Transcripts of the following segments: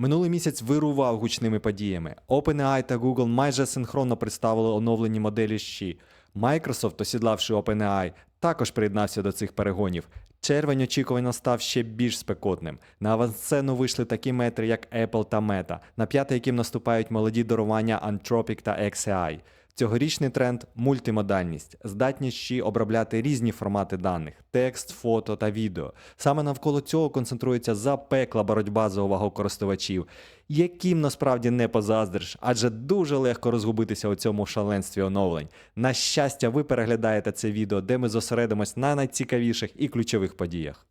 Минулий місяць вирував гучними подіями. OpenAI та Google майже синхронно представили оновлені моделі щі. Microsoft, осідлавши OpenAI, також приєднався до цих перегонів. Червень очікувано став ще більш спекотним. На авансцену вийшли такі метри, як Apple та Meta, на п'яте яким наступають молоді дарування Anthropic та XAI. Цьогорічний тренд мультимодальність, здатність ще обробляти різні формати даних: текст, фото та відео. Саме навколо цього концентрується запекла боротьба за увагу користувачів, яким насправді не позаздриш, адже дуже легко розгубитися у цьому шаленстві оновлень. На щастя, ви переглядаєте це відео, де ми зосередимось на найцікавіших і ключових подіях.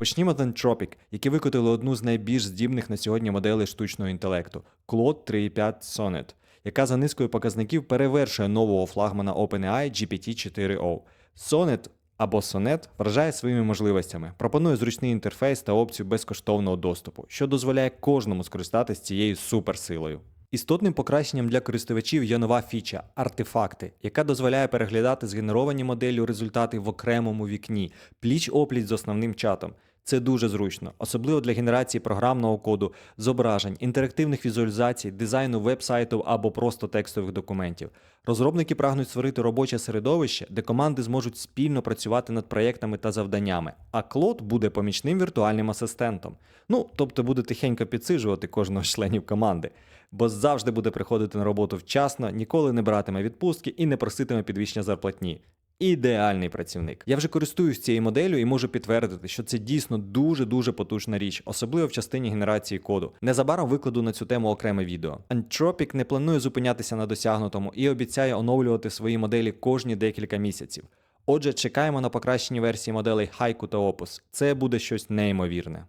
Почнімо з Anthropic, які викотили одну з найбільш здібних на сьогодні моделей штучного інтелекту Claude 3.5 Sonnet, яка за низкою показників перевершує нового флагмана OpenAI GPT-4o. Sonnet або Sonnet вражає своїми можливостями, пропонує зручний інтерфейс та опцію безкоштовного доступу, що дозволяє кожному скористатися цією суперсилою. Істотним покращенням для користувачів є нова фіча артефакти, яка дозволяє переглядати згенеровані моделлю результати в окремому вікні, пліч опліч з основним чатом. Це дуже зручно, особливо для генерації програмного коду, зображень, інтерактивних візуалізацій, дизайну веб-сайту або просто текстових документів. Розробники прагнуть створити робоче середовище, де команди зможуть спільно працювати над проєктами та завданнями, а Клод буде помічним віртуальним асистентом. Ну, тобто буде тихенько підсиджувати кожного з членів команди, бо завжди буде приходити на роботу вчасно, ніколи не братиме відпустки і не проситиме підвищення зарплатні. Ідеальний працівник. Я вже користуюсь цією моделлю і можу підтвердити, що це дійсно дуже дуже потужна річ, особливо в частині генерації коду. Незабаром викладу на цю тему окреме відео. Anthropic не планує зупинятися на досягнутому і обіцяє оновлювати свої моделі кожні декілька місяців. Отже, чекаємо на покращені версії моделей Haiku та Opus. Це буде щось неймовірне.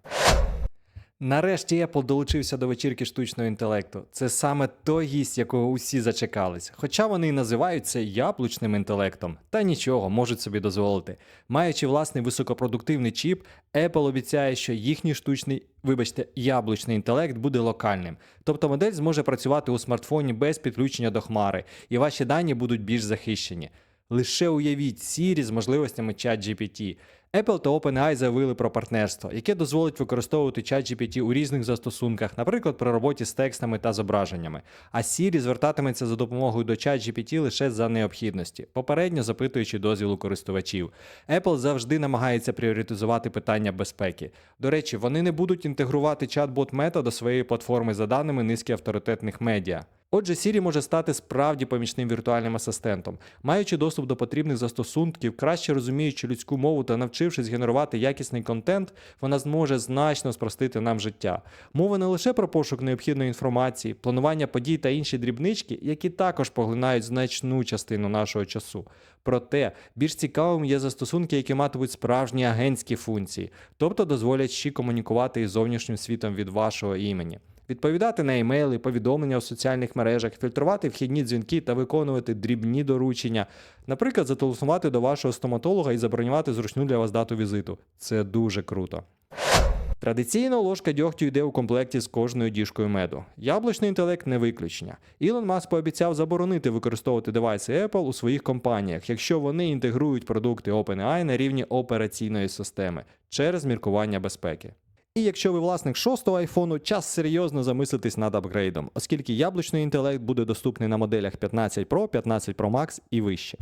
Нарешті Apple долучився до вечірки штучного інтелекту. Це саме той гість, якого усі зачекались. Хоча вони і називають це яблучним інтелектом, та нічого можуть собі дозволити. Маючи власний високопродуктивний чіп, Apple обіцяє, що їхній штучний, вибачте, яблучний інтелект буде локальним. Тобто модель зможе працювати у смартфоні без підключення до хмари, і ваші дані будуть більш захищені. Лише уявіть Siri з можливостями ChatGPT. Apple та OpenAI заявили про партнерство, яке дозволить використовувати ChatGPT у різних застосунках, наприклад, при роботі з текстами та зображеннями. А Siri звертатиметься за допомогою до ChatGPT лише за необхідності, попередньо запитуючи дозвілу користувачів. Apple завжди намагається пріоритизувати питання безпеки. До речі, вони не будуть інтегрувати чат-бот Meta до своєї платформи за даними низки авторитетних медіа. Отже, Siri може стати справді помічним віртуальним асистентом, маючи доступ до потрібних застосунків, краще розуміючи людську мову та навчившись генерувати якісний контент, вона зможе значно спростити нам життя. Мова не лише про пошук необхідної інформації, планування подій та інші дрібнички, які також поглинають значну частину нашого часу. Проте більш цікавим є застосунки, які матимуть справжні агентські функції, тобто дозволять ще комунікувати із зовнішнім світом від вашого імені відповідати на емейли, повідомлення у соціальних мережах, фільтрувати вхідні дзвінки та виконувати дрібні доручення, наприклад, зателефонувати до вашого стоматолога і забронювати зручну для вас дату візиту. Це дуже круто. Традиційно ложка дьогтю йде у комплекті з кожною діжкою меду. Яблучний інтелект не виключення. Ілон Маск пообіцяв заборонити використовувати девайси Apple у своїх компаніях, якщо вони інтегрують продукти OpenAI на рівні операційної системи через міркування безпеки. І якщо ви власник шостого айфону, час серйозно замислитись над апгрейдом, оскільки яблучний інтелект буде доступний на моделях 15 Pro, 15 Pro Max і вище.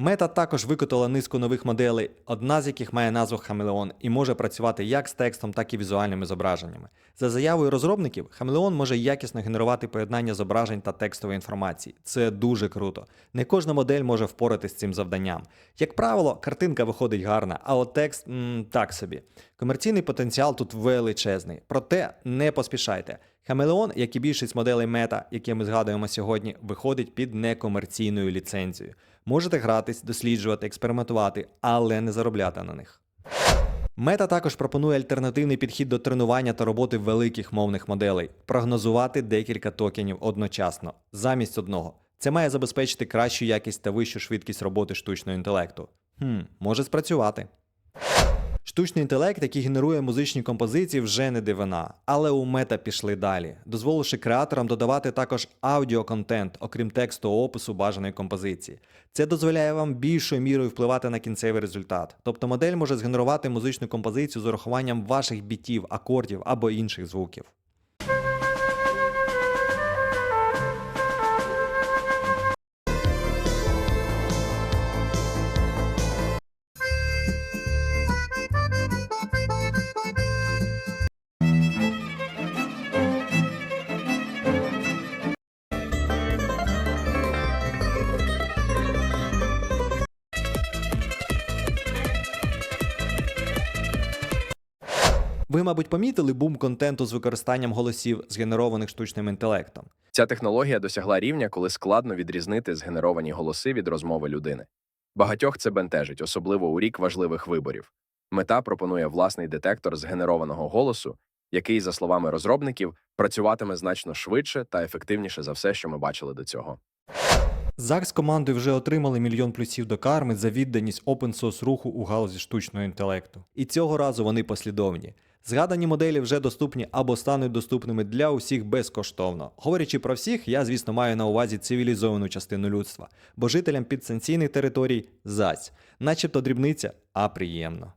Мета також викотала низку нових моделей, одна з яких має назву Хамелеон і може працювати як з текстом, так і візуальними зображеннями. За заявою розробників, Хамелеон може якісно генерувати поєднання зображень та текстової інформації. Це дуже круто. Не кожна модель може впоратись з цим завданням. Як правило, картинка виходить гарна, а от текст м, так собі. Комерційний потенціал тут величезний. Проте не поспішайте. Хамелеон, як і більшість моделей мета, які ми згадуємо сьогодні, виходить під некомерційною ліцензією. Можете гратись, досліджувати, експериментувати, але не заробляти на них. Мета також пропонує альтернативний підхід до тренування та роботи великих мовних моделей, прогнозувати декілька токенів одночасно, замість одного. Це має забезпечити кращу якість та вищу швидкість роботи штучного інтелекту. Хм, може спрацювати. Штучний інтелект, який генерує музичні композиції, вже не дивина. Але у мета пішли далі, дозволивши креаторам додавати також аудіоконтент, окрім тексту опису бажаної композиції. Це дозволяє вам більшою мірою впливати на кінцевий результат. Тобто модель може згенерувати музичну композицію з урахуванням ваших бітів, акордів або інших звуків. Ви, мабуть, помітили бум контенту з використанням голосів, згенерованих штучним інтелектом. Ця технологія досягла рівня, коли складно відрізнити згенеровані голоси від розмови людини. Багатьох це бентежить, особливо у рік важливих виборів. Мета пропонує власний детектор згенерованого голосу, який, за словами розробників, працюватиме значно швидше та ефективніше за все, що ми бачили до цього. ЗАГ з командою вже отримали мільйон плюсів до карми за відданість open-source руху у галузі штучного інтелекту. І цього разу вони послідовні. Згадані моделі вже доступні або стануть доступними для усіх безкоштовно. Говорячи про всіх, я, звісно, маю на увазі цивілізовану частину людства, бо жителям підсанкційних територій зась, начебто дрібниця, а приємно.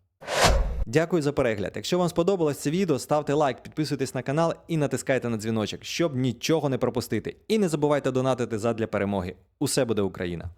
Дякую за перегляд. Якщо вам сподобалось це відео, ставте лайк, підписуйтесь на канал і натискайте на дзвіночок, щоб нічого не пропустити. І не забувайте донатити задля перемоги. Усе буде Україна!